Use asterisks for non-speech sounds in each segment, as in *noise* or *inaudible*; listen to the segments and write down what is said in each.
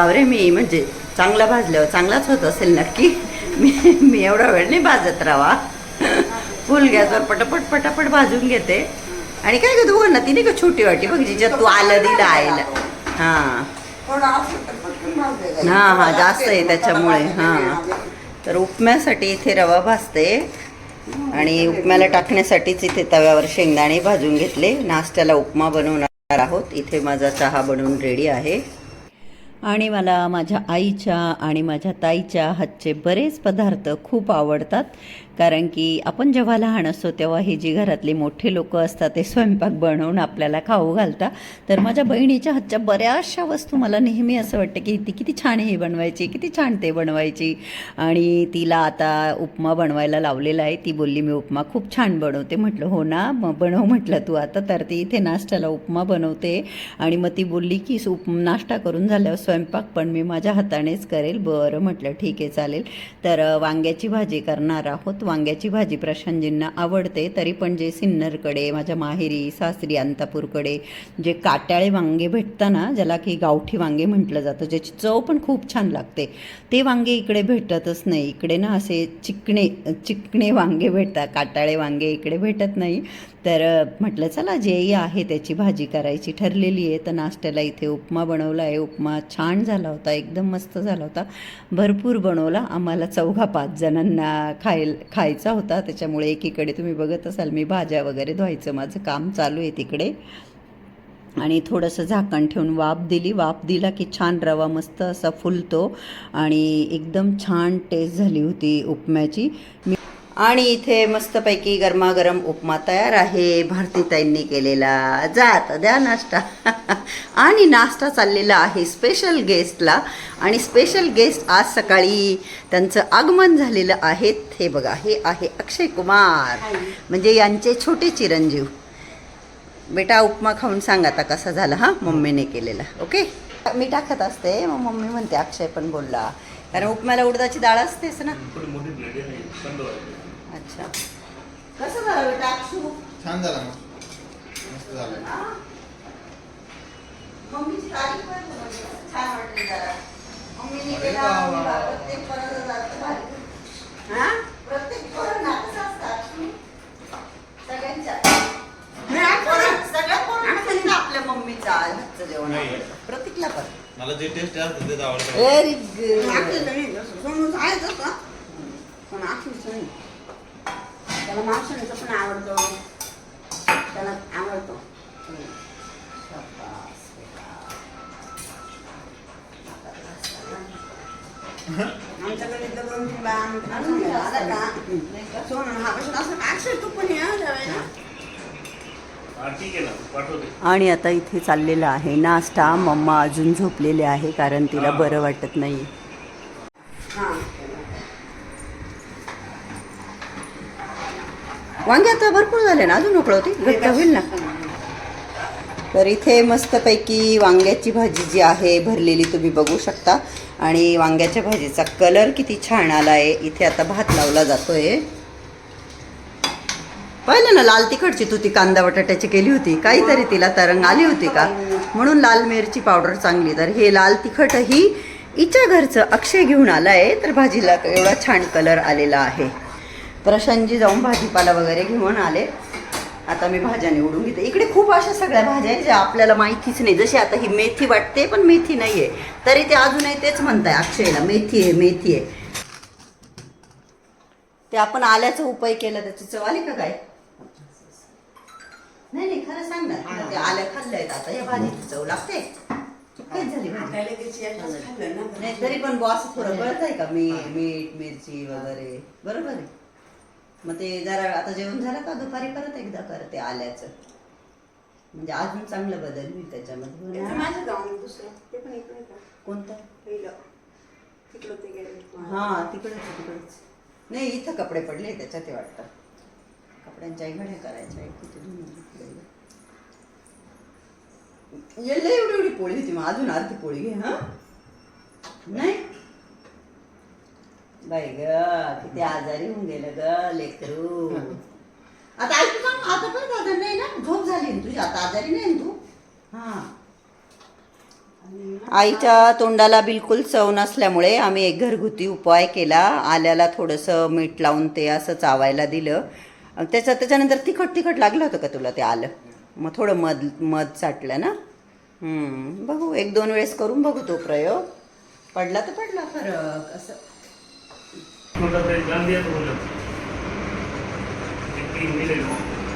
अरे मी म्हणजे चांगला भाजल्यावर चांगलाच होत असेल नक्की. मी मी एवढा वेळ नाही भाजत राहा फुल गॅसवर पटापट पटापट भाजून घेते. आणि काय ग तू ना ती नाही का छोटी वाटी? बघ जिच्यात तू आलं दिलं आईला. हां. हां हां जास्त आहे त्याच्यामुळे हां. तर उपम्यासाठी इथे रवा भाजते. आणि उपम्याला टाकण्यासाठीच इथे तव्यावर शेंगदाणे भाजून घेतले. नाश्त्याला उपमा बनवणार आहोत. इथे माझा चहा बनवून रेडी आहे. आणि मला माझ्या आईच्या आणि माझ्या ताईच्या हातचे बरेच पदार्थ खूप आवडतात. कारण की आपण जेव्हा लहान असतो तेव्हा ही जी घरातली मोठे लोक असतात ते स्वयंपाक बनवून आपल्याला खाऊ घालतात. तर माझ्या बहिणीच्या हातच्या बऱ्याचशा वस्तू मला नेहमी असं वाटतं की ती किती छान हे बनवायची किती छान ते बनवायची. आणि तिला आता उपमा बनवायला लावलेला आहे. ती बोलली मी उपमा खूप छान बनवते. म्हटलं हो ना मग बनव म्हटलं तू आता. तर ती इथे नाश्त्याला उपमा बनवते. आणि मग ती बोलली की उप नाश्ता करून झाल्यावर स्वयंपाक पण मी माझ्या हातानेच करेल. बरं म्हटलं ठीक आहे चालेल. तर वांग्याची भाजी करणार आहोत. वांग्याची भाजी प्रशांतजींना आवडते तरी पण जे सिन्नरकडे माझ्या माहेरी सासरी अंतापूरकडे जे काट्याळे वांगे भेटतं ना ज्याला की गावठी वांगे म्हटलं जातं ज्याची चव पण खूप छान लागते ते वांगे इकडे भेटतच नाही. इकडे ना असे चिकणे चिकणे वांगे भेटतात काटाळे वांगे इकडे भेटत नाही. तर म्हटलं चला जेही आहे त्याची भाजी करायची ठरलेली आहे. तर नाश्त्याला इथे उपमा बनवला आहे. उपमा छान झाला होता एकदम मस्त झाला होता. भरपूर बनवला. आम्हाला चौघा पाच जणांना खायल खायचा होता. त्याच्यामुळे एकीकडे तुम्ही बघत असाल मी भाज्या वगैरे धुवायचं. माझं काम चालू आहे तिकडे. आणि थोडंसं झाकण ठेवून वाफ दिली. वाफ दिला की छान रवा मस्त असा फुलतो. आणि एकदम छान टेस्ट झाली होती उपम्याची. मी आणि इथे मस्तपैकी गरमागरम उपमा तयार आहे. भारतीताईंनी केलेला. जात द्या नाश्ता. *laughs* आणि नाश्ता चाललेला आहे स्पेशल गेस्टला आणि स्पेशल गेस्ट आज सकाळी त्यांचं आगमन झालेलं आहे. हे बघा हे आहे अक्षय कुमार. म्हणजे यांचे छोटे चिरंजीव. बेटा उपमा खाऊन सांग आता कसा झाला हा? मम्मीने केलेला. ओके मी टाकत असते. मग मम्मी म्हणते अक्षय पण बोलला. कारण उपम्याला उडदाची डाळ असतेच ना. अच्छा कसं झालं बेटा अक्षू छान झाला मग मस्त झालं हा? मम्मीची तारीफ पण बनवली. छान वाटली जरा मम्मीने अरे केला, वा, वा, मम्मीला वा. प्रत्येक पोराचं जातं भारी. हा? प्रत्येक पोरांना कसं असतं अक्षू? सगळ्यांच्या सगळ्या पोरांना आपल्या मम्मीचं हातचं जेवण नाही. प्रतीकला पण मला जे टेस्ट असतं तेच आवडतं व्हेरी गुड सोनूचं आहे तसं. पण अक्षरचं नाही. त्याला मावसाण्याचं पण आवडतं. त्याला आवडतं. आमच्याकडे दोन का? सोनू हा कसं असं तू पण या आणि आता इथे चाललेला आहे नाश्ता. मम्मा अजून झोपलेले आहे कारण तिला बरं वाटत नाही हां वांगे आता भरपूर झाले ना अजून उकळवते? घट्ट होईल ना? तर इथे मस्तपैकी वांग्याची भाजी जी आहे भरलेली तुम्ही बघू शकता. आणि वांग्याच्या भाजीचा कलर किती छान आला आहे इथे आता भात लावला जातोय. पाहिलं ना लाल तिखटची तू ती कांदा बटाट्याची केली होती. काहीतरी तिला तरंग आली होती का? म्हणून लाल मिरची पावडर चांगली. तर हे लाल तिखटही हिच्या घरचं अक्षय घेऊन आलाय. तर भाजीला एवढा छान कलर आलेला आहे. प्रशांतजी जाऊन भाजीपाला वगैरे घेऊन आले. आता मी भाज्या निवडून घेते. इकडे खूप अशा सगळ्या भाज्या आहेत ज्या आपल्याला माहितीच नाही. जशी आता ही मेथी वाटते पण मेथी नाही आहे तरी ते अजूनही तेच म्हणताय अक्षयला मेथी आहे मेथी आहे. ते आपण आल्याचा उपाय केला त्याची चव आली का काय? नाही नाही खरं सांग ना ते आल्या खाल्लंय आता या भाजीची चव लागते. झाली भाजी. नाही तरी पण बॉस थोडं कळत आहे का? मी मीठ मिरची वगैरे. बरोबर आहे. मग ते जरा आता जेवण झालं का दुपारी परत एकदा करते आल्याचं. म्हणजे अजून चांगलं बदल होईल त्याच्यामध्ये. त्याचं माझं गाव दुसरं. ते पण इकडे का? कोणतं? पहिलं. तिकडं ते गेले. हा तिकडेच तिकडेच. नाही इथं कपडे पडले त्याच्यात ते वाटतं. कपड्यांच्या घड्या करायच्या. याला एवढी एवढी पोळी होती मग. अजून अर्धी पोळी घे हा. नाही? बाई ग किती आजारी होऊन गेलं ग लेकरू. आता ऐकू सांग आता पण दादा नाही ना झोप झाली ना तुझी आता आजारी नाही ना तू? हा. आईच्या तोंडाला बिलकुल चव नसल्यामुळे आम्ही एक घरगुती उपाय केला. आल्याला थोडंसं मीठ लावून ते असं चावायला दिलं. त्याच्या त्याच्यानंतर तिखट तिखट लागलं होतं का तुला ते आलं? मग थोडं मध मध चाटलं ना? हम्म, बघू एक दोन वेळेस करून बघू तो प्रयोग. पडला तर पडला फरक असं.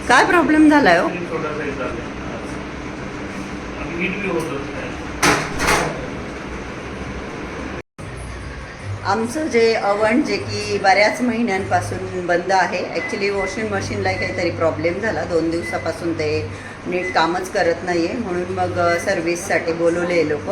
काय प्रॉब्लेम झालाय हो? आमचं जे अवण जे की बऱ्याच महिन्यांपासून बंद आहे ॲक्च्युली वॉशिंग मशीनला काहीतरी प्रॉब्लेम झाला. दोन दिवसापासून ते नीट कामच करत नाही आहे म्हणून मग सर्व्हिससाठी बोलवले लोक.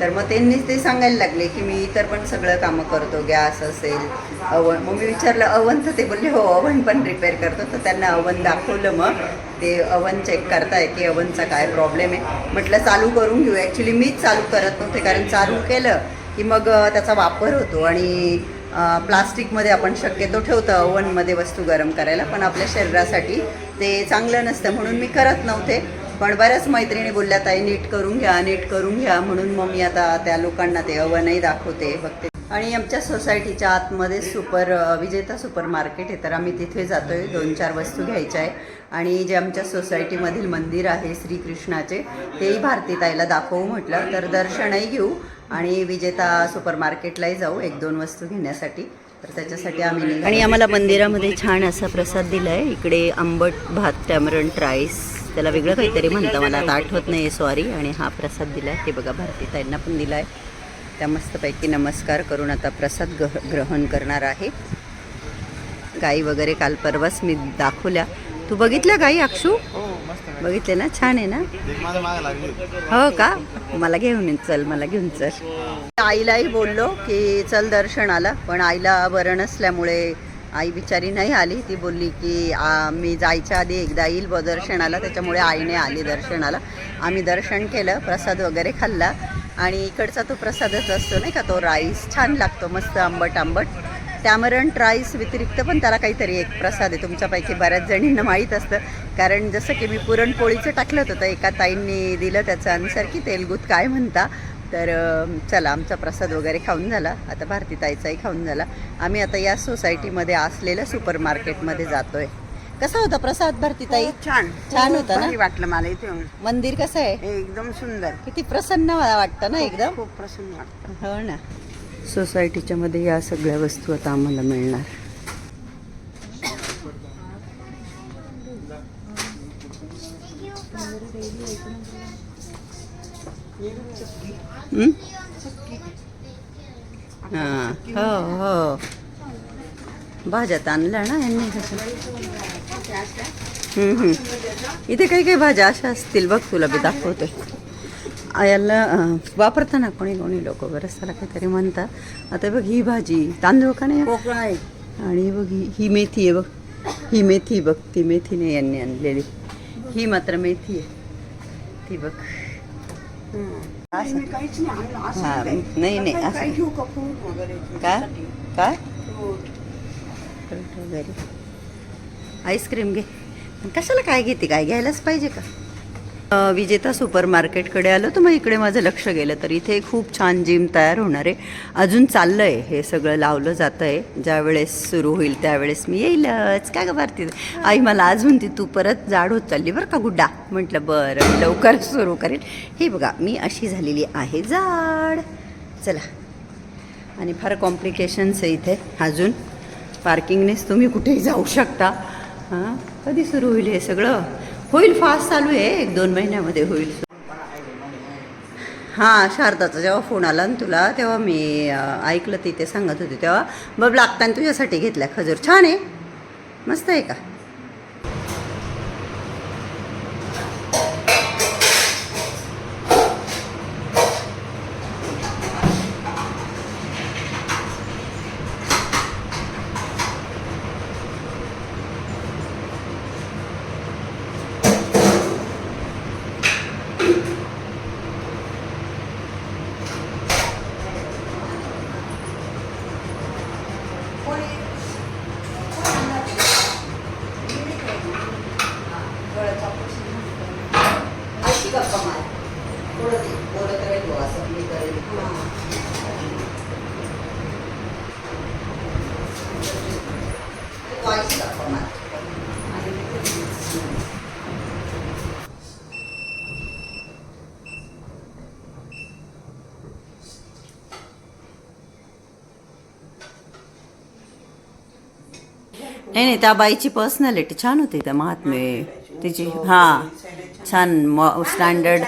तर मग त्यांनीच ते सांगायला लागले की मी इतर पण सगळं कामं करतो गॅस असेल अवन मग मी विचारलं अवन तर ते बोलले हो अवन पण रिपेअर करतो. तर त्यांना अवन दाखवलं मग. ते अवन चेक करताय की अवनचा काय प्रॉब्लेम आहे. म्हटलं चालू करून घेऊ. ॲक्च्युली मीच चालू करत नव्हते कारण चालू केलं की मग त्याचा वापर होतो आणि प्लास्टिकमध्ये आपण शक्यतो ठेवतो अवनमध्ये वस्तू गरम करायला पण आपल्या शरीरासाठी ते चांगलं नसतं म्हणून मी करत नव्हते. पण बऱ्याच मैत्रिणी बोलल्या ताई नीट करून घ्या नीट करून घ्या. म्हणून मग मी आता त्या लोकांना ते अवनही दाखवते बघते. आणि आमच्या सोसायटीच्या आतमध्ये सुपर विजेता सुपर मार्केट आहे. तर आम्ही तिथे जातोय. दोन चार वस्तू घ्यायच्या आहे. आणि जे आमच्या सोसायटीमधील मंदिर आहे श्रीकृष्णाचे तेही भारतीताईला दाखवू म्हटलं. तर दर्शनही घेऊ आणि विजेता सुपर मार्केटलाही जाऊ एक दोन वस्तू घेण्यासाठी. तर त्याच्यासाठी आम्ही आणि आम्हाला मंदिरामध्ये छान असा प्रसाद दिला आहे इकडे आंबट भात टॅमरंट राईस त्याला वेगळं काहीतरी म्हणतं. मला आता आठवत नाही सॉरी आणि हा प्रसाद दिला आहे हे बघा भारतीताईंना पण दिला आहे त्या मस्तपैकी नमस्कार करून आता प्रसाद ग्रह ग्रहण करणार आहे. गाई वगैरे काल परवाच मी दाखवल्या. तू बघितल्या गाई अक्षू? हो बघितले ना? छान आहे ना? हो का? मला घेऊन चल मला घेऊन चल. आईलाही बोललो की चल दर्शनाला पण आईला बरं नसल्यामुळे आई बिचारी नाही आली. ती बोलली की आ, मी जायच्या आधी एकदा येईल ब दर्शनाला. त्याच्यामुळे आईने आली दर्शनाला. आम्ही दर्शन केलं प्रसाद वगैरे खाल्ला. आणि इकडचा तो प्रसादच असतो नाही का तो राईस छान लागतो मस्त आंबट आंबट. टॅमरंट राईस व्यतिरिक्त पण त्याला काहीतरी एक प्रसाद आहे. तुमच्यापैकी बऱ्याच जणींना माहीत असतं. कारण जसं की मी पुरणपोळीचं टाकलं होतं तर एका ताईंनी दिलं त्याचं आन्सर की तेलगुत काय म्हणता. तर चला आमचा प्रसाद वगैरे खाऊन झाला. आता भारती ताईचाही खाऊन झाला. आम्ही आता या सोसायटीमध्ये असलेल्या सुपर मार्केटमध्ये जातोय. कसा होता प्रसाद भारती ताई? छान. छान होतं ना? वाटलं मला इथे येऊन. मंदिर कसं आहे? एकदम सुंदर. किती प्रसन्न वाटतं ना एकदम? खूप प्रसन्न वाटतं. हो ना. सोसायटीच्या मध्ये या सगळ्या वस्तू आता आम्हाला मिळणार. हं? हां. हो हो. भाज्यात आणल्या ना यांनी कसं. इथे काही काही भाज्या अशा असतील बघ तुला मी दाखवते याला वापरताना कोणी कोणी लोक बरंच त्याला काहीतरी म्हणतात. आता बघ ही भाजी तांदूळ का नाही? आणि बघ ही ही मेथी आहे बघ. ही मेथी बघ ती मेथी नाही यांनी आणलेली. ही मात्र मेथी आहे. ती बघ. असं. मी काहीच नाही आणलं असं हा, काय. नाही, नाही, काही- असं. काही ठेवू का फ्रूट वगैरे काय काय फ्रूट. फ्रूट वगैरे आईस्क्रीम घे पण कशाला काय घेते काय घ्यायलाच पाहिजे का विजेता सुपर मार्केटकडे आलो तर मग इकडे माझं लक्ष गेलं तर इथे खूप छान जिम तयार होणार आहे. अजून चाललं आहे हे सगळं लावलं जातं आहे ज्या वेळेस सुरू होईल त्यावेळेस मी येईलच. काय गं भारती? आई मला आज म्हणते तू परत जाड होत चालली बरं का गुड्डा? म्हटलं बरं लवकर सुरू करेल हे बघा मी अशी झालेली आहे जाड. चला. आणि फार कॉम्प्लिकेशन्स आहे इथे अजून. पार्किंगनेच तुम्ही कुठेही जाऊ शकता. हां? कधी सुरू होईल हे सगळं? होईल फास्ट चालू आहे एक दोन महिन्यामध्ये होईल. हां शारदाचा जेव्हा फोन आला ना तुला तेव्हा मी ऐकलं तिथे सांगत होते तेव्हा बब लागताना तुझ्यासाठी घेतल्या खजूर. छान आहे. मस्त आहे का? नाही नाही त्या बाईची पर्सनॅलिटी छान होती त्या महात्मे. तिची हां छान स्टँडर्ड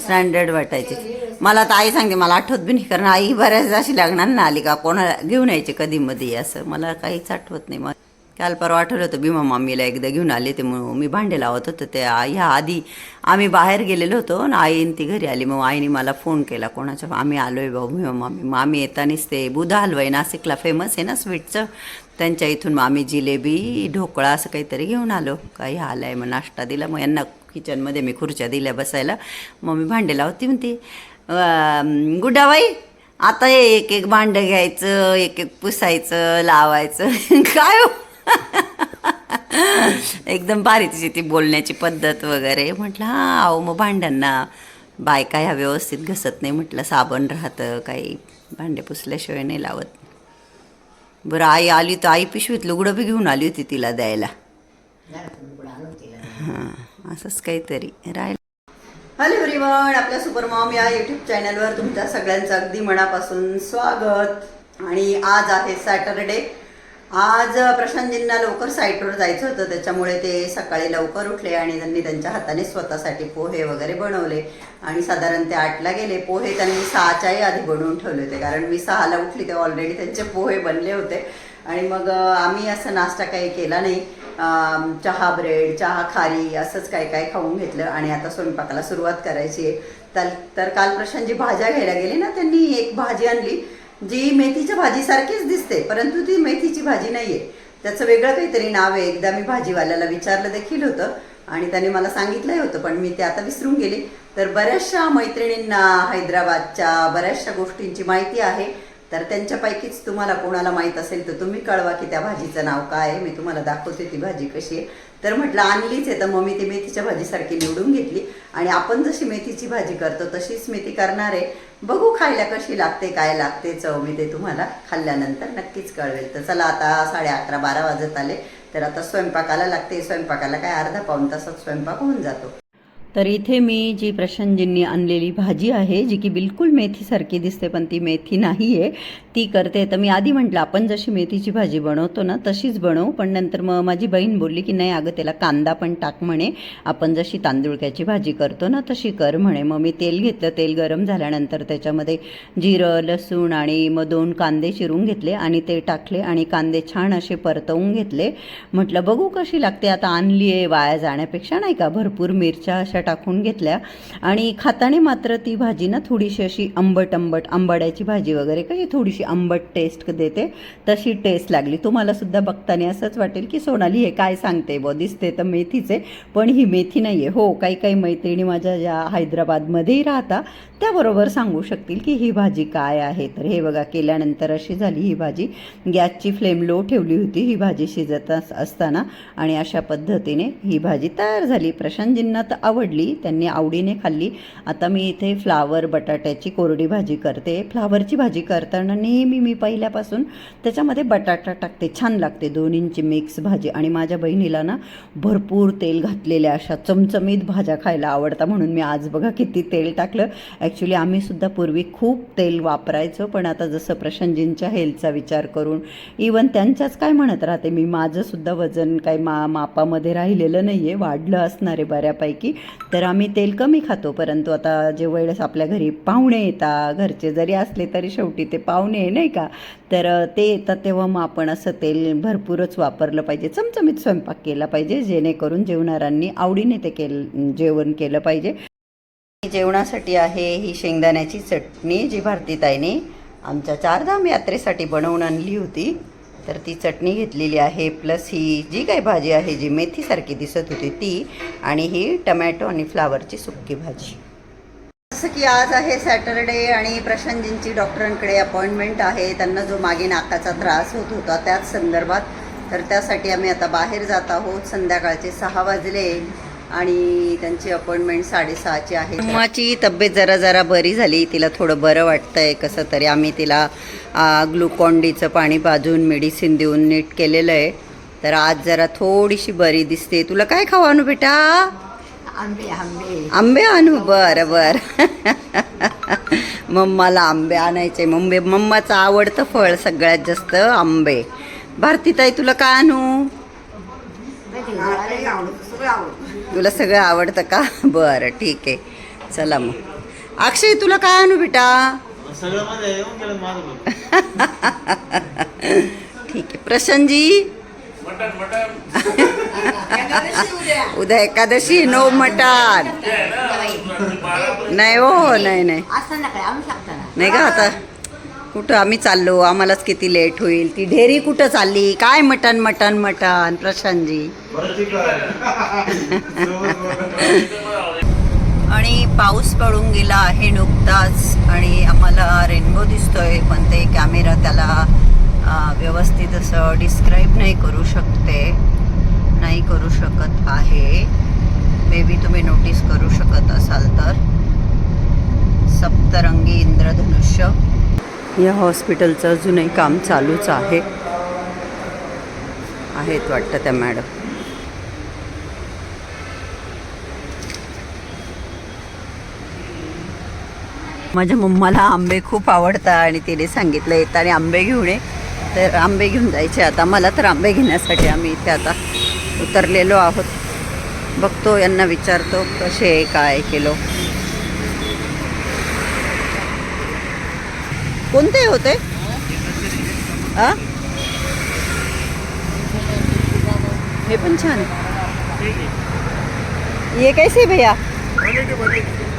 स्टँडर्ड वाटायची. मला तर आई सांगते मला आठवत बी नाही कारण आई बऱ्याच अशी लागणार ना आली का कोणाला घेऊन यायची कधी मध्ये असं. मला काहीच आठवत नाही. मग काल परवा आठवलं होतं भीमा मामीला एकदा घेऊन आले ते मग मी भांडे लावत होतं. ते ह्या आधी आम्ही बाहेर गेलेलो होतो आणि आईन ती घरी आली. मग आईने मला फोन केला कोणाच्या आम्ही आलोय भाऊ भीमा मामी. मग आम्ही येतानीच ते बुधा हलवाई नाशिकला फेमस आहे ना स्वीटचं त्यांच्या इथून मग आम्ही जिलेबी ढोकळा असं काहीतरी घेऊन आलो. काही आलं आहे मग नाश्ता दिला. मग यांना किचनमध्ये मी खुर्च्या दिल्या बसायला. मग मी भांडे लावती म्हणते गुडाबाई आता हे एक एक भांडं घ्यायचं एक एक पुसायचं लावायचं. *laughs* काय हो? *laughs* एकदम भारी तिची ती बोलण्याची पद्धत वगैरे. म्हटलं हां अहो मग भांड्यांना बायका ह्या व्यवस्थित घसत नाही. म्हटलं साबण राहतं काही भांडे पुसल्याशिवाय नाही लावत. बरं आई आली तर आई पिशवीत लुगडं बी घेऊन आली होती तिला द्यायला. हां असंच काहीतरी. राहिलं. हॅलो एव्हरीवन आपल्या सुपर मॉम या यूट्यूब चॅनलवर तुमच्या सगळ्यांचं अगदी मनापासून स्वागत. आणि आज आहे सॅटरडे आज प्रशांतजींना लवकर साईटवर जायचं होतं. त्याच्यामुळे ते सकाळी लवकर उठले आणि त्यांनी त्यांच्या हाताने स्वतःसाठी पोहे वगैरे बनवले. आणि साधारण ते आठला गेले. पोहे त्यांनी सहाच्याही आधी बनवून ठेवले होते. कारण मी सहाला उठली तेव्हा ऑलरेडी त्यांचे पोहे बनले होते. आणि मग आम्ही असं नाश्ता काही केला नाही. चहा ब्रेड चहा खारी असंच काय काय खाऊन घेतलं. आणि आता स्वयंपाकाला सुरुवात करायची आहे. तर तर काल प्रशांतजी भाज्या घ्यायला गेले ना त्यांनी एक भाजी आणली. जी मेथीच्या भाजीसारखीच दिसते परंतु ती मेथीची भाजी नाही आहे त्याचं वेगळं काहीतरी नाव आहे. एकदा मी भाजीवाल्याला विचारलं देखील होतं आणि त्याने मला सांगितलंही होतं पण मी ते आता विसरून गेले. तर बऱ्याचशा मैत्रिणींना हैदराबादच्या बऱ्याचशा गोष्टींची माहिती आहे. तर त्यांच्यापैकीच तुम्हाला कोणाला माहीत असेल तर तुम्ही कळवा की त्या भाजीचं नाव काय आहे. मी तुम्हाला दाखवते ती भाजी कशी आहे. तर म्हटलं आणलीच आहे. तर मग मी ती मेथीच्या भाजीसारखी निवडून घेतली. आणि आपण जशी मेथीची भाजी करतो तशीच मेथी करणार आहे. बघू खायला कशी लागते काय लागते चव मी ते तुम्हाला खाल्ल्यानंतर नक्कीच कळवेल. तर चला आता साडे अकरा बारा वाजत आले. तर आता स्वयंपाकाला लागते. स्वयंपाकाला काय अर्धा पाऊन तासात स्वयंपाक होऊन जातो. तर इथे मी जी प्रशांतजींनी आणलेली भाजी आहे जी की बिलकुल मेथीसारखी दिसते पण ती मेथी नाही आहे ती करते. तर मी आधी म्हटलं आपण जशी मेथीची भाजी बनवतो ना तशीच बनवू. पण नंतर मग माझी बहीण बोलली की नाही अगं त्याला कांदा पण टाक म्हणे. आपण जशी तांदुळक्याची भाजी करतो ना तशी कर म्हणे. मग मी तेल घेतलं. तेल गरम झाल्यानंतर त्याच्यामध्ये जिरं लसूण आणि मग दोन कांदे चिरून घेतले आणि ते टाकले आणि कांदे छान असे परतवून घेतले. म्हटलं बघू कशी लागते. आता आणली आहे वाया जाण्यापेक्षा नाही का? भरपूर मिरच्या अशा टाकून घेतल्या. आणि खाताने मात्र ती भाजी ना थोडीशी अशी आंबट आंबट आंबाड्याची भाजी वगैरे कशी थोडीशी आंबट टेस्ट देते तशी टेस्ट लागली. तुम्हाला सुद्धा बघताना असंच वाटेल की सोनाली हे काय सांगते ब दिसते तर मेथीचे पण ही मेथी नाही आहे हो काही काही मैत्रिणी माझ्या ज्या हैदराबादमध्येही राहता त्याबरोबर सांगू शकतील की ही भाजी काय आहे. तर हे बघा केल्यानंतर अशी झाली ही भाजी. गॅसची फ्लेम लो ठेवली होती ही भाजी शिजत असताना. आणि अशा पद्धतीने ही भाजी तयार झाली. प्रशांतजींना तर आवडली त्यांनी आवडीने खाल्ली. आता मी इथे फ्लावर बटाट्याची कोरडी भाजी करते. फ्लावरची भाजी करताना नेहमी मी पहिल्यापासून त्याच्यामध्ये बटाटा टाकते. छान लागते. दोन्हींची मिक्स भाजी. आणि माझ्या बहिणीला ना भरपूर तेल घातलेल्या अशा चमचमीत भाज्या खायला आवडतात. म्हणून मी आज बघा किती तेल टाकलं. ॲक्च्युली आम्ही सुद्धा पूर्वी खूप तेल वापरायचो पण आता जसं प्रशांतजींच्या हेल्थचा विचार करून इवन त्यांच्याच काय म्हणत राहते मी माझंसुद्धा वजन काही मा मापामध्ये राहिलेलं नाही आहे वाढलं असणार आहे बऱ्यापैकी तर आम्ही तेल कमी खातो. परंतु आता जे वेळेस आपल्या घरी पाहुणे येतात घरचे जरी असले तरी शेवटी ते पाहुणे नाही का? तर ते येतात तेव्हा मग आपण असं तेल भरपूरच वापरलं पाहिजे. चमचमीत स्वयंपाक केला पाहिजे जेणेकरून जेवणाऱ्यांनी आवडीने ते केलं जेवण केलं पाहिजे. जेवणासाठी आहे ही शेंगदाण्याची चटणी जी भारतीताईने आमच्या चारधाम यात्रेसाठी बनवून आणली होती. तर ती चटणी घेतलेली आहे प्लस ही जी काही भाजी आहे जी मेथीसारखी दिसत होती ती आणि ही टमॅटो आणि फ्लावरची सुक्की भाजी. जसं की आज आहे सॅटरडे आणि प्रशांतजींची डॉक्टरांकडे अपॉइंटमेंट आहे. त्यांना जो मागे नाकाचा त्रास होत होता त्याच संदर्भात. तर त्यासाठी आम्ही आता बाहेर जात आहोत. संध्याकाळचे सहा वाजले. आणि त्यांची अपॉइंटमेंट साडेसहाची आहे. माझी तब्येत जरा जरा बरी झाली. तिला थोडं बरं वाटतंय कसं तरी. आम्ही तिला ग्लुकॉन डीचं पाणी पाजून मेडिसिन देऊन नीट केलेलं आहे. तर आज जरा थोडीशी बरी दिसते. तुला काय खाऊ आणू बेटा? आंबे आंबे. आंबे आणू? बरं बरं. *laughs* मम्माला आंबे आणायचे. मम्मी मम्माचं आवडतं फळ सगळ्यात जास्त आंबे. भारतीताई तुला काय आणू मला काही आवडतं सगळं आवडतं तुला सगळं आवडतं का? *laughs* बरं ठीक आहे. चला मग. अक्षय तुला काय आणू बेटा? *laughs* ठीक आहे. प्रशांतजी? *laughs* उद्या. एकादशी नो? मटान नाही हो नाही नाही. नाही का आता? कुठं आम्ही चाललो आम्हालाच किती लेट होईल ती ढेरी कुठं चालली काय मटन मटन मटन प्रशांतजी. *laughs* आणि पाऊस पडून गेला आहे नुकताच आणि आम्हाला रेनबो दिसतोय पण ते कॅमेरा त्याला व्यवस्थित असं डिस्क्राईब नाही करू शकते नाही करू शकत आहे. मे बी तुम्ही नोटीस करू शकत असाल तर. सप्तरंगी इंद्रधनुष्य. या हॉस्पिटलचं अजूनही काम चालूच आहे. आहेत वाटतं त्या मॅडम. माझ्या मम्माला आंबे खूप आवडतात आणि तिने सांगितलं येताना आंबे घेऊन ये. तर आंबे घेऊन जायचे आता. मला तर आंबे घेण्यासाठी आम्ही इथे आता उतरलेलो आहोत. बघतो यांना विचारतो कसे काय केलं? कोणते होते? आ हे पण छान. आहे. ये कैसे भैया?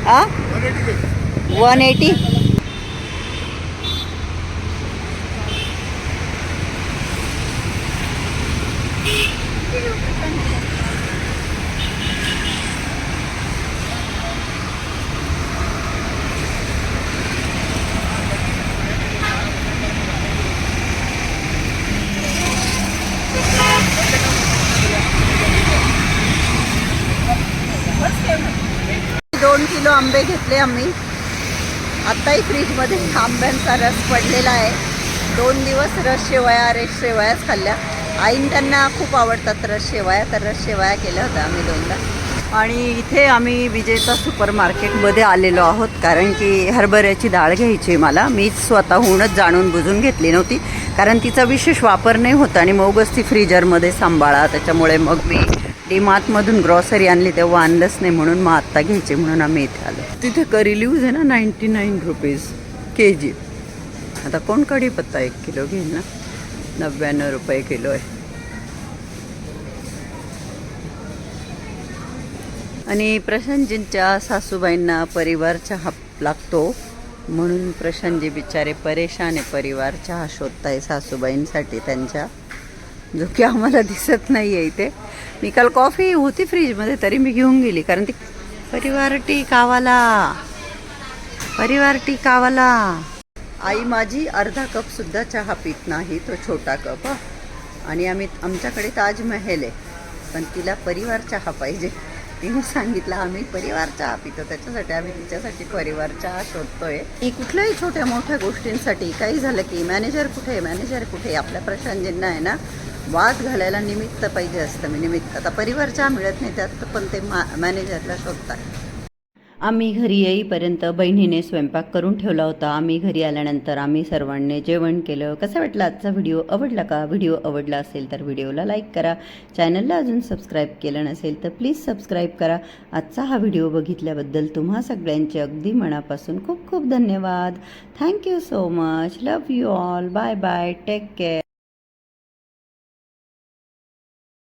आ वन एटी दोन किलो आंबे घेतले आम्ही. आत्ताही फ्रीजमध्ये आंब्यांचा रस पडलेला आहे. दोन दिवस रस शेवया रेस शेवयाच खाल्ल्या. आईन त्यांना खूप आवडतात रस शेवया तर रस शेवया केल्या होत्या आम्ही दोनदा. आणि इथे आम्ही विजेता सुपर मार्केटमध्ये आलेलो आहोत कारण की हरभऱ्याची डाळ घ्यायची मला. मीच स्वतःहूनच जाणून बुजून घेतली नव्हती कारण तिचा विशेष वापर नाही होता आणि मगच ती फ्रीजरमध्ये सांभाळा त्याच्यामुळे मग मी डीमार्टमधून ग्रॉसरी आणली तेव्हा आणलंच नाही म्हणून मग आत्ता घ्यायची म्हणून आम्ही इथे आलो. तिथे करी लिव्ज आहे ना ninety nine rupees K G आता कोण कढीपत्ता एक किलो घेईल ना? नव्याण्णव रुपये किलो आहे. आणि प्रशांतजींच्या सासूबाईंना परिवार चहा लागतो. म्हणून प्रशांतजी बिचारे परेशान आहे परिवार चहा शोधताय सासूबाईंसाठी त्यांच्या. जो की आम्हाला दिसत नाही आहे इथे. मी काल कॉफी होती फ्रीजमध्ये तरी मी घेऊन गेली कारण ती परिवार टी कावाला परिवार टी कावाला आई माझी अर्धा कप सुद्धा चहा पित नाही तो छोटा कप आणि आम्ही आमच्याकडे ताजमहल आहे पण तिला परिवार चहा पाहिजे. तिने सांगितलं आम्ही परिवार चहा पितो त्याच्यासाठी आम्ही तिच्यासाठी परिवार चहा शोधतोय. की कुठल्याही छोट्या मोठ्या गोष्टींसाठी काही झालं की मॅनेजर कुठे मॅनेजर कुठे आपल्या प्रशांतजींना आहे ना वाद घालायला निमित्त पाहिजे असतं मी निमित्त. आता परिवार चहा मिळत नाही त्यात पण ते मा मॅनेजरला शोधतात. आम्ही घरी येईपर्यंत बहिणीने स्वयंपाक करून ठेवला होता. आम्ही घरी आल्यानंतर आम्ही सर्वांनी जेवण केलं. कसा वाटला आजचा व्हिडिओ? आवडला का? व्हिडिओ आवडला असेल तर व्हिडिओला लाईक करा. चॅनलला अजून सबस्क्राईब केलं नसेल तर प्लीज सबस्क्राईब करा. आजचा हा व्हिडिओ बघितल्याबद्दल तुम्हा सगळ्यांचे अगदी मनापासून खूप खूप धन्यवाद. Thank you so much. Love you all. Bye bye. Take care.